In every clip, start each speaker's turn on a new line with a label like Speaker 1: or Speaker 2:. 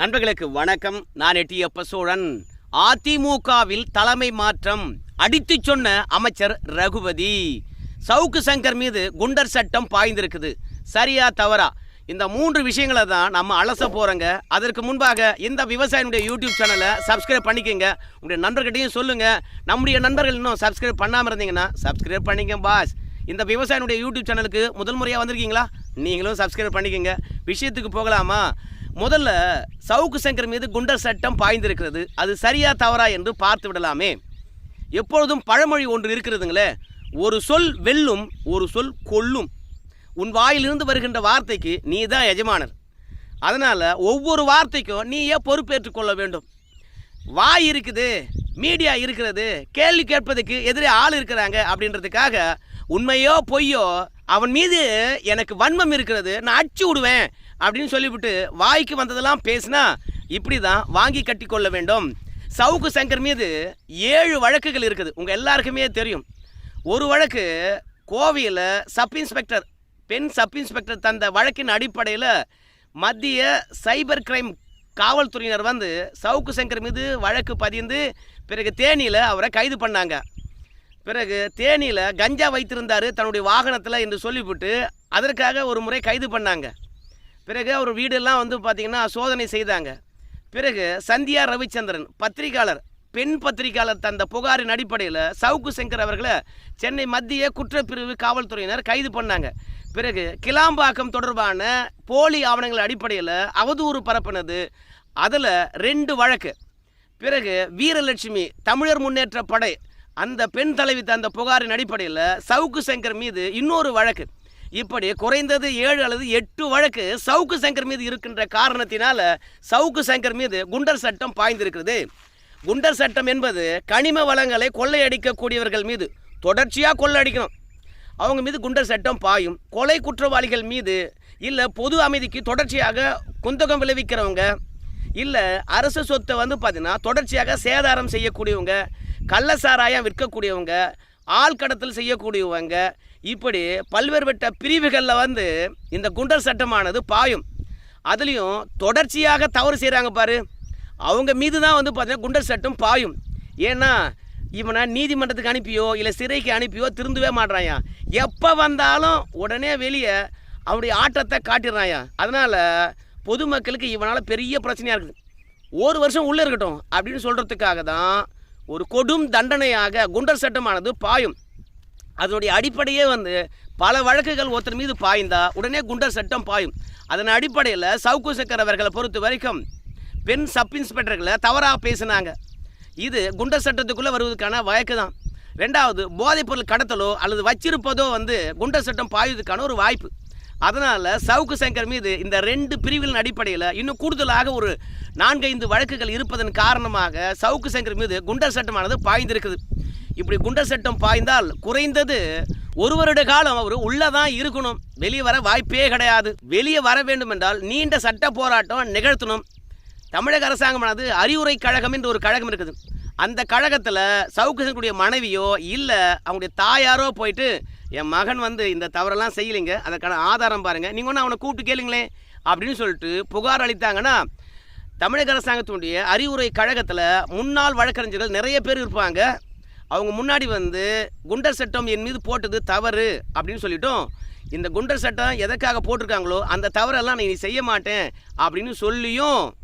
Speaker 1: நண்பர்களுக்கு வணக்கம். நான் எட்டியப்ப சோழன் அதிமுகவில் தலைமை மாற்றம் அடித்துச் சொன்ன அமைச்சர் ரகுபதி. சவுக்கு சங்கர் மீது குண்டர் சட்டம் பாய்ந்திருக்குது. சரியா தவறா? இந்த மூன்று விஷயங்களை தான் நம்ம அலச போகிறோங்க அதற்கு முன்பாக இந்த விவசாயினுடைய யூடியூப் சேனலை சப்ஸ்கிரைப் பண்ணிக்கோங்க. உங்களுடைய நண்பர்கிட்டையும் சொல்லுங்கள் நம்முடைய நண்பர்கள் இன்னும் சப்ஸ்கிரைப் பண்ணாமல் இருந்தீங்கன்னா சப்ஸ்கிரைப் பண்ணிக்க பாஸ் இந்த விவசாயினுடைய யூடியூப் சேனலுக்கு முதல் முறையாக வந்திருக்கீங்களா? நீங்களும் சப்ஸ்கிரைப் பண்ணிக்கோங்க. விஷயத்துக்கு போகலாமா? முதல்ல சவுக்கு சங்கர் மீது குண்டர் சட்டம் பாய்ந்திருக்கிறது. அது சரியா தவறா என்று பார்த்து விடலாமே. எப்பொழுதும் பழமொழி ஒன்று இருக்கிறதுங்களே. ஒரு சொல் வெல்லும் ஒரு சொல் கொல்லும். உன் வாயிலிருந்து வருகின்ற வார்த்தைக்கு நீ தான் எஜமானர். அதனால் ஒவ்வொரு வார்த்தைக்கும் நீயே பொறுப்பேற்றுக் கொள்ள வேண்டும். வாய் இருக்குது மீடியா இருக்கிறது கேள்வி கேட்பதுக்கு எதிரே ஆள் இருக்கிறாங்க அப்படின்றதுக்காக உண்மையோ பொய்யோ அவன் மீது எனக்கு வன்மம் இருக்கிறது நான் அடிச்சு விடுவேன். அப்படின்னு சொல்லிவிட்டு வாய்க்கு வந்ததெல்லாம் பேசினா இப்படி தான் வாங்கி கட்டி கொள்ள வேண்டும். சவுக்கு சங்கர் மீது ஏழு வழக்குகள் இருக்குது. உங்கள் எல்லாருக்குமே தெரியும். ஒரு வழக்கு கோவையில் சப் இன்ஸ்பெக்டர் பெண் சப் இன்ஸ்பெக்டர் தந்த வழக்கின் அடிப்படையில் மத்திய சைபர் கிரைம் காவல்துறையினர் வந்து சவுக்கு சங்கர் மீது வழக்கு பதிந்து பிறகு தேனியில் அவரை கைது பண்ணாங்க. பிறகு தேனியில் கஞ்சா வைத்திருந்தார் தன்னுடைய வாகனத்தில் என்று சொல்லிவிட்டு அதற்காக ஒரு முறை கைது பண்ணாங்க. பிறகு அவர் வீடெல்லாம் வந்து பார்த்திங்கன்னா சோதனை செய்தாங்க. பிறகு சந்தியா ரவிச்சந்திரன் பத்திரிகையாளர் பெண் பத்திரிகையாளர் தந்த புகாரின் அடிப்படையில் சவுக்கு சங்கர் அவர்களை சென்னை மத்திய குற்றப்பிரிவு காவல்துறையினர் கைது பண்ணாங்க. பிறகு கிளாம்பாக்கம் தொடர்பான போலி ஆவணங்கள் அடிப்படையில் அவதூறு பரப்பினது. அதில் ரெண்டு வழக்கு. பிறகு வீரலட்சுமி தமிழர் முன்னேற்ற படை அந்த பெண் தலைவி தந்த புகாரின் அடிப்படையில் சவுக்கு சங்கர் மீது இன்னொரு வழக்கு. இப்படி குறைந்தது ஏழு அல்லது எட்டு வழக்கு சவுக்கு சங்கர் மீது இருக்கின்ற காரணத்தினால சவுக்கு சங்கர் மீது குண்டர் சட்டம் பாய்ந்திருக்கிறது. குண்டர் சட்டம் என்பது கனிம வளங்களை கொள்ளையடிக்கக்கூடியவர்கள் மீது தொடர்ச்சியாக கொள்ளையடிக்கணும். அவங்க மீது குண்டர் சட்டம் பாயும். கொலை குற்றவாளிகள் மீது இல்லை பொது அமைதிக்கு தொடர்ச்சியாக குந்தகம் விளைவிக்கிறவங்க இல்லை அரசு சொத்தை வந்து பார்த்தீங்கன்னா தொடர்ச்சியாக சேதாரம் செய்யக்கூடியவங்க கள்ளசாராயம் விற்கக்கூடியவங்க ஆள்கடத்தல் செய்யக்கூடியவங்க இப்படி பல்வேறுபட்ட பிரிவுகளில் வந்து இந்த குண்டர் சட்டமானது பாயும். அதுலேயும் தொடர்ச்சியாக தவறு செய்கிறாங்க பாரு. அவங்க மீது தான் வந்து பார்த்தீங்கன்னா குண்டர் சட்டம் பாயும். ஏன்னா இவனை நீதிமன்றத்துக்கு அனுப்பியோ இல்லை சிறைக்கு அனுப்பியோ திருந்தவே மாட்றாயா எப்போ வந்தாலும் உடனே வெளியே அவனுடைய ஆட்டத்தை காட்டிடுறாயா அதனால் பொதுமக்களுக்கு இவனால் பெரிய பிரச்சனையாக இருக்குது. ஒரு வருஷம் உள்ளே இருக்கட்டும் அப்படின்னு சொல்கிறதுக்காக தான் ஒரு கொடும் தண்டனையாக குண்டர் சட்டமானது பாயும். அதனுடைய அடிப்படையே வந்து பல வழக்குகள் ஒருத்தர் மீது பாய்ந்தா உடனே குண்டர் சட்டம் பாயும். அதன் அடிப்படையில் சவுக்கு சக்கர் அவர்களை பொறுத்த வரைக்கும் பெண் சப் இன்ஸ்பெக்டர்களை தவறாக பேசினாங்க. இது குண்டர் சட்டத்துக்குள்ளே வருவதற்கான வழக்கு தான் ரெண்டாவது போதைப்பொருள் கடத்தலோ அல்லது வச்சிருப்பதோ வந்து குண்டர் சட்டம் பாயுவதற்கான ஒரு வாய்ப்பு. அதனால் சவுக்கு சங்கர் மீது இந்த ரெண்டு பிரிவுகளின் அடிப்படையில் இன்னும் கூடுதலாக ஒரு நான்கைந்து வழக்குகள் இருப்பதன் காரணமாக சவுக்கு சங்கர் மீது குண்டர் சட்டமானது பாய்ந்திருக்குது. இப்படி குண்டர் சட்டம் பாய்ந்தால் குறைந்தது ஒரு வருட காலம் அவர் உள்ளே தான் இருக்கணும். வெளியே வர வாய்ப்பே கிடையாது. வெளியே வர வேண்டும் என்றால் நீண்ட சட்ட போராட்டம் நிகழ்த்தணும். தமிழக அரசாங்கமானது அறிவுரை கழகம் என்று ஒரு கழகம் இருக்குது. அந்த கழகத்தில் சவுக்கு மனைவியோ இல்லை அவங்களுடைய தாயாரோ போயிட்டு என் மகன் வந்து இந்த தவறெல்லாம் செய்யலைங்க அதற்கான ஆதாரம் பாருங்கள் நீங்கள் ஒன்று அவனை கூப்பிட்டு கேளுங்களேன் அப்படின்னு சொல்லிட்டு புகார் அளித்தாங்கன்னா தமிழக அரசாங்கத்தினுடைய அறிவுரை கழகத்தில் முன்னாள் வழக்கறிஞர்கள் நிறைய பேர் இருப்பாங்க. அவங்க முன்னாடி வந்து குண்டர் சட்டம் என் மீது போட்டது தவறு அப்படின்னு சொல்லிட்டோம் இந்த குண்டர் சட்டம் எதற்காக போட்டிருக்காங்களோ அந்த தவறெல்லாம் நீ செய்ய மாட்டேன் அப்படின்னு சொல்லியும்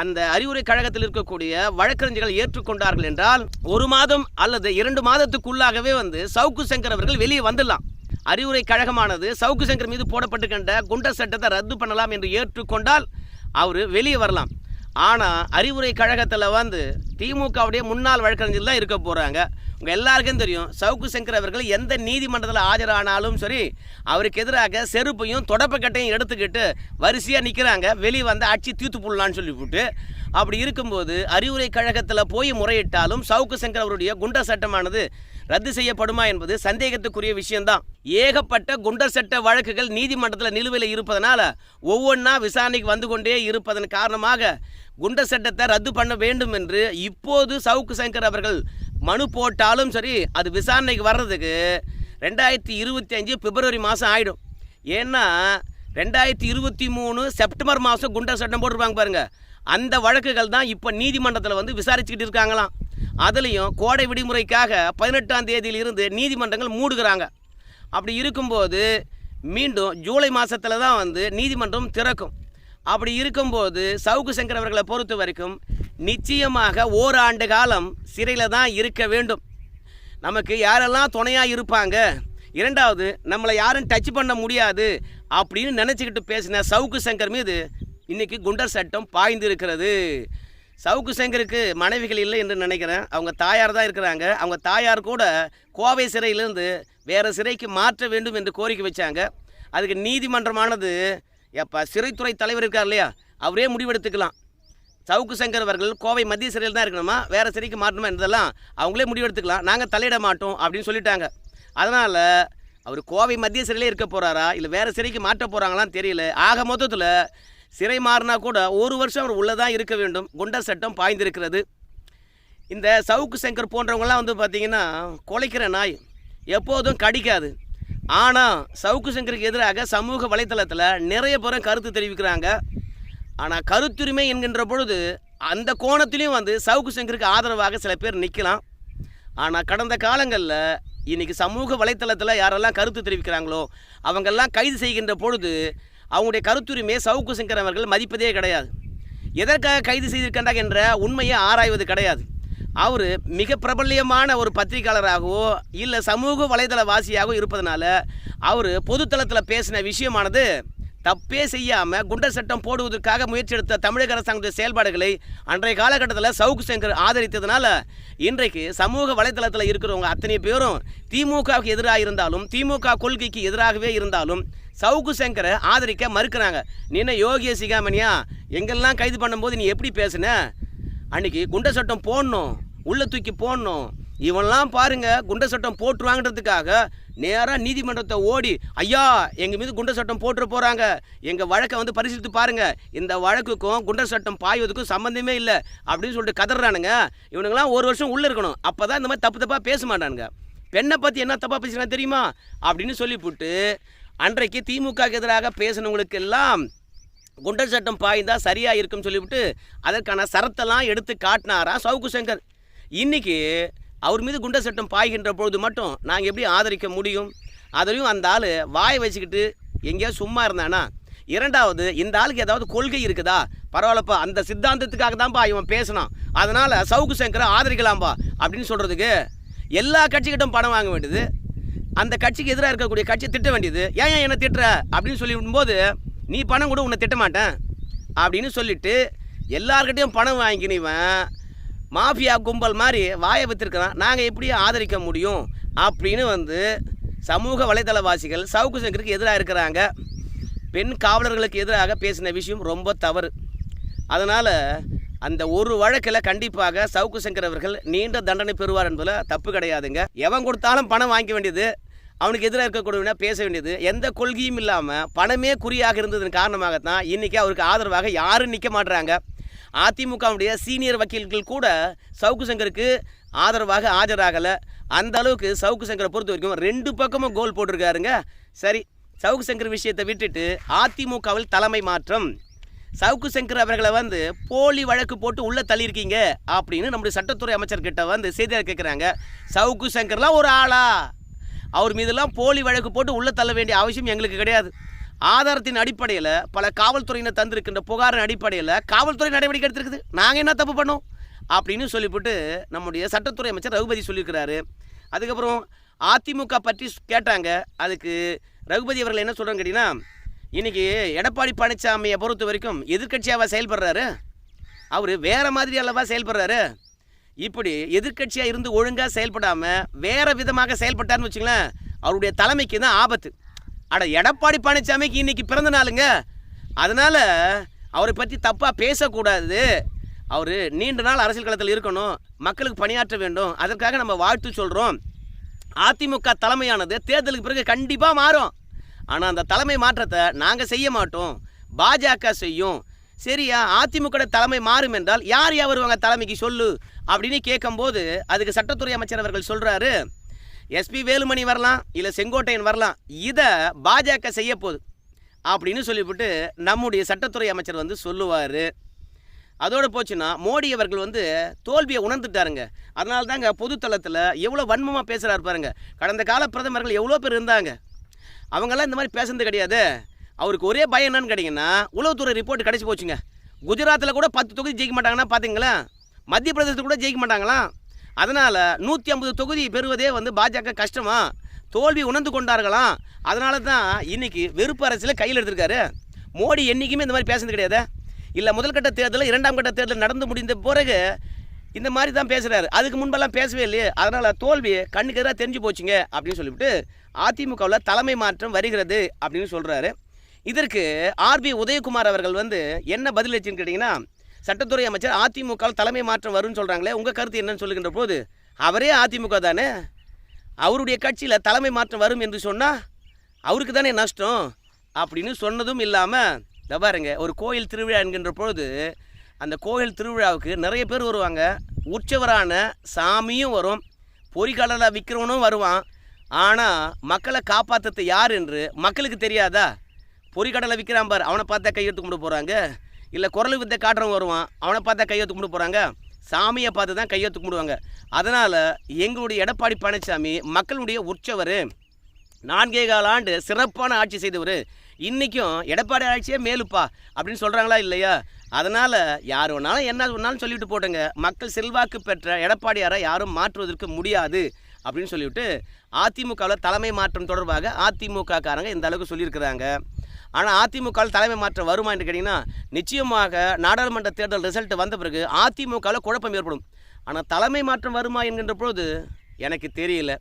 Speaker 1: அந்த அறிவுரை கழகத்தில் இருக்கக்கூடிய வழக்கறிஞர்கள் ஏற்றுக்கொண்டார்கள் என்றால் ஒரு மாதம் அல்லது இரண்டு மாதத்துக்குள்ளாகவே வந்து சவுக்கு சங்கர் அவர்கள் வெளியே வந்துடலாம். அறிவுரை கழகமானது சவுக்கு சங்கர் மீது போடப்பட்டுக்கின்ற குண்டர் சட்டத்தை ரத்து பண்ணலாம் என்று ஏற்றுக்கொண்டால் அவர் வெளியே வரலாம். ஆனால் அறிவுரை கழகத்தில் வந்து திமுகவுடைய முன்னாள் வழக்கறிஞர் தான் இருக்க போகிறாங்க உங்கள் எல்லாருக்கும் தெரியும் சவுக்கு சங்கர் அவர்கள் எந்த நீதிமன்றத்தில் ஆஜரானாலும் சரி அவருக்கு எதிராக செருப்பையும் தொடப்பக்கட்டையும் எடுத்துக்கிட்டு வரிசையாக நிற்கிறாங்க வெளியே வந்து அடிச்சு தீர்த்து போடலான்னு சொல்லிவிட்டு. அப்படி இருக்கும்போது அறிவுரை கழகத்தில் போய் முறையிட்டாலும் சவுக்கு சங்கர் அவருடைய குண்டர் சட்டமானது ரத்து செய்யப்படுமா என்பது சந்தேகத்துக்குரிய விஷயம்தான். ஏகப்பட்ட குண்டர் சட்ட வழக்குகள் நீதிமன்றத்தில் நிலுவையில் இருப்பதனால் ஒவ்வொன்றா விசாரணைக்கு வந்து கொண்டே இருப்பதன் காரணமாக குண்ட சட்டத்தை ரத்து பண்ண வேண்டும் என்று இப்போது சவுக்கு சங்கர் அவர்கள் மனு போட்டாலும் சரி அது விசாரணைக்கு வர்றதுக்கு ரெண்டாயிரத்தி இருபத்தி அஞ்சு பிப்ரவரி மாதம் ஆகிடும் ஏன்னா ரெண்டாயிரத்தி இருபத்தி மூணு செப்டம்பர் மாதம் குண்டர் சட்டம் போட்டிருப்பாங்க பாருங்கள் அந்த வழக்குகள் தான் இப்போ நீதிமன்றத்தில் வந்து விசாரிச்சுக்கிட்டு இருக்காங்களாம். அதுலேயும் கோடை விடுமுறைக்காக பதினெட்டாம் தேதியிலிருந்து நீதிமன்றங்கள் மூடுகிறாங்க. அப்படி இருக்கும்போது மீண்டும் ஜூலை மாதத்தில் தான் வந்து நீதிமன்றம் திறக்கும். அப்படி இருக்கும்போது சவுக்கு சங்கர் அவர்களை பொறுத்த வரைக்கும் நிச்சயமாக ஓராண்டு காலம் சிறையில் தான் இருக்க வேண்டும். நமக்கு யாரெல்லாம் துணையாக இருப்பாங்க? இரண்டாவது நம்மளை யாரும் டச் பண்ண முடியாது அப்படின்னு நினச்சிக்கிட்டு பேசின சவுக்கு சங்கர் மீது இன்றைக்கி குண்டர் சட்டம் பாய்ந்து இருக்கிறது சவுக்கு சங்கருக்கு மனைவிகள் இல்லை என்று நினைக்கிறேன். அவங்க தாயார் தான் இருக்கிறாங்க. அவங்க தாயார் கூட கோவை சிறையிலிருந்து வேறு சிறைக்கு மாற்ற வேண்டும் என்று கோரிக்கை வச்சாங்க. அதுக்கு நீதிமன்றமானது எப்போ சிறைத்துறை தலைவர் இருக்கார் இல்லையா? அவரே முடிவெடுத்துக்கலாம். சவுக்கு சங்கர் அவர்கள் கோவை மத்திய சிறையில் தான் இருக்கணுமா? வேறு சிறைக்கு மாட்டணுமா என்றதெல்லாம் அவங்களே முடிவெடுத்துக்கலாம். நாங்கள் தலையிட மாட்டோம் அப்படின்னு சொல்லிட்டாங்க. அதனால் அவர் கோவை மத்திய சிறையிலே இருக்க போகிறாரா இல்லை வேறு சிறைக்கு மாட்ட போகிறாங்களான்னு தெரியல. ஆக மொத்தத்தில் சிறை மாறினா கூட ஒரு வருஷம் அவர் உள்ளே தான் இருக்க வேண்டும். குண்டர் சட்டம் பாய்ந்திருக்கிறது. இந்த சவுக்கு சங்கர் போன்றவங்களாம் வந்து பார்த்திங்கன்னா குலைக்கிற நாய் எப்போதும் கடிக்காது. ஆனால் சவுக்கு சங்கருக்கு எதிராக சமூக வலைத்தளத்தில் நிறைய பேரும் கருத்து தெரிவிக்கிறாங்க. ஆனால் கருத்துரிமை என்கின்ற பொழுது அந்த கோணத்திலையும் வந்து சவுக்கு சங்கருக்கு ஆதரவாக சில பேர் நிற்கலாம் ஆனால் கடந்த காலங்களில் இன்றைக்கி சமூக வலைத்தளத்தில் யாரெல்லாம் கருத்து தெரிவிக்கிறாங்களோ அவங்கெல்லாம் கைது செய்கின்ற பொழுது அவங்களுடைய கருத்துரிமையை சவுக்கு சங்கர் அவர்கள் மதிப்பதே கிடையாது. எதற்காக கைது செய்திருக்கின்றார் என்ற உண்மையை ஆராய்வது கிடையாது. அவர் மிக பிரபல்யமான ஒரு பத்திரிகையாளராகவோ இல்லை சமூக வலைதள வாசியாகவோ இருப்பதனால அவர் பொதுத்தளத்தில் பேசின விஷயமானது தப்பே செய்யாமல் குண்டர் சட்டம் போடுவதற்காக முயற்சி எடுத்த தமிழக அரசாங்கத்துடைய செயல்பாடுகளை அன்றைய காலகட்டத்தில் சவுக்கு சங்கர் ஆதரித்ததுனால இன்றைக்கு சமூக வலைத்தளத்தில் இருக்கிறவங்க அத்தனை பேரும் திமுகவுக்கு எதிராக இருந்தாலும் திமுக கொள்கைக்கு எதிராகவே இருந்தாலும் சவுக்கு சங்கரை ஆதரிக்க மறுக்கிறாங்க. நீ என்ன யோகிய சிகாமணியா எங்கெல்லாம் கைது பண்ணும்போது நீ எப்படி பேசுன? அன்னைக்கு குண்டை சட்டம் போடணும் உள்ள தூக்கி போடணும். இவன்லாம் பாருங்க குண்டை சட்டம் போட்டுருவாங்கன்றதுக்காக நேராக நீதிமன்றத்தை ஓடி ஐயா எங்கள் மீது குண்டை சட்டம் போட்டு போகிறாங்க எங்கள் வழக்கை வந்து பரிசீலித்து பாருங்க. இந்த வழக்குக்கும் குண்டர் சட்டம் பாய்வதுக்கும் சம்மந்தமே இல்லை. அப்படின்னு சொல்லிட்டு கதறானுங்க. இவனுங்களாம் ஒரு வருஷம் உள்ளே இருக்கணும். அப்போ தான் இந்த மாதிரி தப்பு தப்பாக பேச மாட்டானுங்க. பெண்ணை பற்றி என்ன தப்பாக பேசுகிறான் தெரியுமா? அப்படின்னு சொல்லிவிட்டு அன்றைக்கு திமுக எதிராக பேசினவங்களுக்கு எல்லாம் குண்டர் சட்டம் பாய்ந்தால் சரியாக இருக்கும்னு சொல்லிவிட்டு அதற்கான சரத்தெல்லாம் எடுத்து காட்டினாரா சவுக்கு சங்கர். இன்னைக்கு அவர் மீது குண்டர் சட்டம் பாய்கின்ற பொழுது மட்டும் நாங்கள் எப்படி ஆதரிக்க முடியும்? அதுலேயும் அந்த ஆள் வாயை வச்சுக்கிட்டு எங்கேயாவது சும்மா இருந்தானா? இரண்டாவது இந்த ஆளுக்கு ஏதாவது கொள்கை இருக்குதா? பரவாயில்லப்பா அந்த சித்தாந்தத்துக்காக தான்ப்பா இவன் பேசினான். அதனால் சவுக்கு சங்கரை ஆதரிக்கலாம்ப்பா அப்படின்னு சொல்கிறதுக்கு எல்லா கட்சிக்கிட்டும் பணம் வாங்க வேண்டியது. அந்த கட்சிக்கு எதிராக இருக்கக்கூடிய கட்சியை திட்ட வேண்டியது. ஏன் ஏன் என்ன திட்டுற? அப்படின்னு சொல்லிவிடும்போது நீ பணம் கூட உன்னை திட்டமாட்டேன் அப்படின்னு சொல்லிட்டு எல்லார்கிட்டையும் பணம் வாங்கினவன் மாஃபியா கும்பல் மாதிரி வாயை வித்திருக்கிறான் நாங்கள் எப்படி ஆதரிக்க முடியும் அப்படின்னு வந்து சமூக வலைதளவாசிகள் சவுக்கு சங்கருக்கு எதிராக இருக்கிறாங்க. பெண் காவலர்களுக்கு எதிராக பேசின விஷயம் ரொம்ப தவறு. அதனால் அந்த ஒரு வழக்கில் கண்டிப்பாக சவுக்கு சங்கர் அவர்கள் நீண்ட தண்டனை பெறுவார் என்பதில் தப்பு கிடையாதுங்க. எவன் கொடுத்தாலும் பணம் வாங்கிக்க வேண்டியது அவனுக்கு எதிராக இருக்கக்கூடியவனா பேச வேண்டியது. எந்த கொள்கையும் இல்லாமல் பணமே குறியாக இருந்ததன் காரணமாகத்தான் இன்றைக்கி அவருக்கு ஆதரவாக யாரும் நிற்க மாட்டுறாங்க அதிமுகவுடைய சீனியர் வக்கீல்கள் கூட சவுக்கு சங்கருக்கு ஆதரவாக ஆஜராகலை. அந்த அளவுக்கு சவுக்கு சங்கரை பொறுத்த வரைக்கும் ரெண்டு பக்கமும் கோல் போட்டிருக்காருங்க. சரி சவுக்கு சங்கர் விஷயத்தை விட்டுட்டு அதிமுகவில் தலைமை மாற்றம். சவுக்கு சங்கர் அவர்களை வந்து போலி வழக்கு போட்டு உள்ளே தள்ளியிருக்கீங்க அப்படின்னு நம்முடைய சட்டத்துறை அமைச்சர்கிட்ட வந்து செய்தியாளர் கேட்குறாங்க சவுக்கு சங்கர்லாம் ஒரு ஆளா? அவர் மீதெல்லாம் போலி வழக்கு போட்டு உள்ளே தள்ள வேண்டிய அவசியம் எங்களுக்கு கிடையாது. ஆதாரத்தின் அடிப்படையில் பல காவல்துறையினர் தந்திருக்கின்ற புகாரின் அடிப்படையில் காவல்துறை நடவடிக்கை எடுத்திருக்குது. நாங்கள் என்ன தப்பு பண்ணோம்? அப்படின்னு சொல்லிவிட்டு நம்முடைய சட்டத்துறை அமைச்சர் ரகுபதி சொல்லியிருக்கிறாரு. அதுக்கப்புறம் அதிமுக பற்றி கேட்டாங்க. அதுக்கு ரகுபதி அவர்கள் என்ன சொல்கிறாங்க கேட்டிங்கன்னா இன்றைக்கி எடப்பாடி பழனிசாமியை பொறுத்த வரைக்கும் எதிர்கட்சியாக செயல்படுறாரு? அவர் வேறு மாதிரி அல்லவா செயல்படுறாரு? இப்படி எதிர்க்கட்சியாக இருந்து ஒழுங்காக செயல்படாமல் வேறு விதமாக செயல்பட்டார்னு வச்சுங்களேன் அவருடைய தலைமைக்கு தான் ஆபத்து. அட எடப்பாடி பழனிசாமிக்கு இன்றைக்கி பிறந்த நாளுங்க. அதனால் அவரை பற்றி தப்பாக பேசக்கூடாது. அவர் நீண்ட நாள் அரசியல் களத்தில் இருக்கணும் மக்களுக்கு பணியாற்ற வேண்டும். அதற்காக நம்ம வாழ்த்து சொல்கிறோம் அதிமுக தலைமையானது தேர்தலுக்கு பிறகு கண்டிப்பாக மாறும். ஆனால் அந்த தலைமை மாற்றத்தை நாங்கள் செய்ய மாட்டோம். பாஜக செய்யும். சரியா? அதிமுக தலைமை மாறும் என்றால் யார் யார் வருவாங்க தலைமைக்கு சொல்லு? அப்படின்னு கேட்கும்போது அதுக்கு சட்டத்துறை அமைச்சர் அவர்கள் சொல்கிறாரு எஸ்பி வேலுமணி வரலாம் இல்லை செங்கோட்டையன் வரலாம் இதை பாஜக செய்ய போகுது அப்படின்னு சொல்லிவிட்டு நம்முடைய சட்டத்துறை அமைச்சர் வந்து சொல்லுவார். அதோடு போச்சுன்னா மோடி அவர்கள் வந்து தோல்வியை உணர்ந்துட்டாருங்க. அதனால தாங்க பொதுத்தளத்தில் எவ்வளோ வன்மமாக பேசுகிறாரு பாருங்க. கடந்த கால பிரதமர்கள் எவ்வளோ பேர் இருந்தாங்க? அவங்கெல்லாம் இந்த மாதிரி பேசுனது கிடையாது. அவருக்கு ஒரே பயம் என்னன்னு கேட்டிங்கன்னா உளவுத்துறை ரிப்போர்ட் கிடச்சி போச்சுங்க. குஜராத்தில் கூட பத்து தொகுதி ஜெயிக்க மாட்டாங்கன்னா பார்த்தீங்களா மத்திய பிரதேசத்தில் கூட ஜெயிக்க மாட்டாங்களாம் அதனால் நூற்றி ஐம்பது தொகுதி பெறுவதே வந்து பாஜக கஷ்டமா? தோல்வி உணர்ந்து கொண்டார்களாம் அதனால தான் இன்னைக்கு வெறுப்பு அரசியலை கையில் எடுத்திருக்காரு. மோடி என்றைக்குமே இந்த மாதிரி பேசுனது கிடையாது. இல்லை முதல் கட்ட தேர்தலில் இரண்டாம் கட்ட தேர்தல் நடந்து முடிந்த பிறகு இந்த மாதிரி தான் பேசுகிறாரு அதுக்கு முன்பெல்லாம் பேசவே இல்லையே. அதனால் தோல்வி கண்ணுக்கு எதிராக தெரிஞ்சு போச்சுங்க அப்படின்னு சொல்லிவிட்டு அதிமுகவில் தலைமை மாற்றம் வருகிறது அப்படின்னு சொல்கிறாரு இதற்கு ஆர்பி உதயகுமார் அவர்கள் வந்து என்ன பதில் வச்சுன்னு கேட்டிங்கன்னா சட்டத்துறை அமைச்சர் அதிமுக தலைமை மாற்றம் வரும்னு சொல்கிறாங்களே உங்கள் கருத்து என்னன்னு சொல்லுகின்ற போது அவரே அதிமுக தானே? அவருடைய கட்சியில் தலைமை மாற்றம் வரும் என்று சொன்னால் அவருக்கு தானே நஷ்டம்? அப்படின்னு சொன்னதும் இல்லாமல் இதை பாருங்க ஒரு கோயில் திருவிழா என்கின்ற பொழுது அந்த கோயில் திருவிழாவுக்கு நிறைய பேர் வருவாங்க. உற்சவரான சாமியும் வரும் பொறிக்கடலை விற்கிறவனும் வருவான். ஆனால் மக்களை காப்பாற்றுறது யார் என்று மக்களுக்கு தெரியாதா? பொறிக்கடலை விற்கிறான் பார். அவனை பார்த்தா கையெழுத்து கும்பிட போகிறாங்க இல்லை குரல் வித்தை காட்டுறவங்க வருவான். அவனை பார்த்தா கையெழுத்து கும்பிட போகிறாங்க சாமியை பார்த்து தான் கையெழுத்து கும்பிடுவாங்க. அதனால் எங்களுடைய எடப்பாடி பழனிசாமி மக்களுடைய உற்சவர். நான்கே கால ஆண்டு சிறப்பான ஆட்சி செய்தவர். இன்றைக்கும் எடப்பாடி ஆட்சியே மேலுப்பா. அப்படின்னு சொல்கிறாங்களா இல்லையா? அதனால் யார் வேணாலும் என்ன வேணாலும் சொல்லிவிட்டு போட்டுங்க. மக்கள் செல்வாக்கு பெற்ற எடப்பாடியாரை யாரும் மாற்றுவதற்கு முடியாது. அப்படின்னு சொல்லிவிட்டு அதிமுகவில் தலைமை மாற்றம் தொடர்பாக அதிமுக காரங்க இந்த அளவுக்கு சொல்லியிருக்கிறாங்க. ஆனால் அதிமுகவில் தலைமை மாற்றம் வருமா என்று கேட்டிங்கன்னா நிச்சயமாக நாடாளுமன்ற தேர்தல் ரிசல்ட் வந்த பிறகு அதிமுகவில் குழப்பம் ஏற்படும். ஆனால் தலைமை மாற்றம் வருமா என்கின்ற பொழுது எனக்கு தெரியல.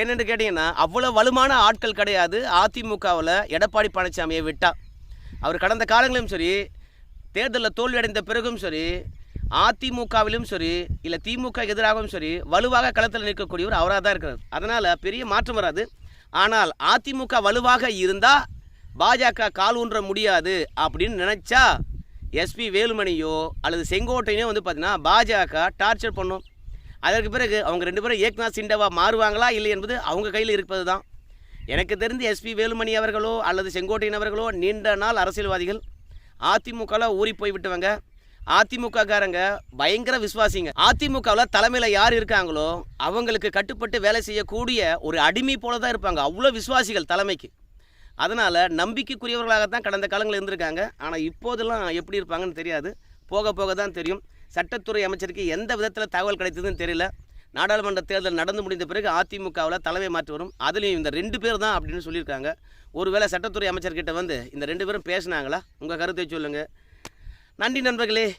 Speaker 1: ஏனென்று கேட்டிங்கன்னா அவ்வளோ வலுமான ஆட்கள் கிடையாது. அதிமுகவில் எடப்பாடி பழனிசாமியை விட்டா. அவர் கடந்த காலங்களிலும் சரி தேர்தலில் தோல்வியடைந்த பிறகும் சரி அதிமுகவிலும் சரி இல்லை திமுக எதிராகவும் சரி வலுவாக களத்தில் நிற்கக்கூடியவர் அவராக தான் இருக்கிறார். அதனால் பெரிய மாற்றம் வராது. ஆனால் அதிமுக வலுவாக இருந்தால் பாஜக கால் ஊன்ற முடியாது அப்படின்னு நினச்சா எஸ்பி வேலுமணியோ அல்லது செங்கோட்டையோ வந்து பார்த்தீங்கன்னா பாஜக டார்ச்சர் பண்ணும். அதற்கு பிறகு அவங்க ரெண்டு பேரும் ஏக்நாத் சிண்டவா மாறுவாங்களா இல்லை என்பது அவங்க கையில் இருப்பது தான் எனக்கு தெரிந்து எஸ்பி வேலுமணி அவர்களோ அல்லது செங்கோட்டையன் அவர்களோ நீண்ட நாள் அரசியல்வாதிகள். அதிமுகவில் ஊறி போய் விட்டவங்க. அதிமுககாரங்க பயங்கர விசுவாசிங்க. அதிமுகவில் தலைமையில் யார் இருக்காங்களோ அவங்களுக்கு கட்டுப்பட்டு வேலை செய்யக்கூடிய ஒரு அடிமை போல தான் இருப்பாங்க. அவ்வளோ விசுவாசிகள் தலைமைக்கு. அதனால் நம்பிக்கைக்குரியவர்களாகத்தான் கடந்த காலங்களில் இருந்திருக்காங்க. ஆனால் இப்போதெல்லாம் எப்படி இருப்பாங்கன்னு தெரியாது. போக போக தான் தெரியும். சட்டத்துறை அமைச்சருக்கு எந்த விதத்தில் தகவல் கிடைத்ததுன்னு தெரியல. நாடாளுமன்ற தேர்தல் நடந்து முடிந்த பிறகு அதிமுகவில் தலைமை மாற்றி வரும். அதுலேயும் இந்த ரெண்டு பேர் தான் அப்படின்னு சொல்லியிருக்காங்க. ஒருவேளை சட்டத்துறை அமைச்சர்கிட்ட வந்து இந்த ரெண்டு பேரும் பேசினாங்களா? உங்கள் கருத்தை சொல்லுங்கள் நன்றி நண்பர்களே.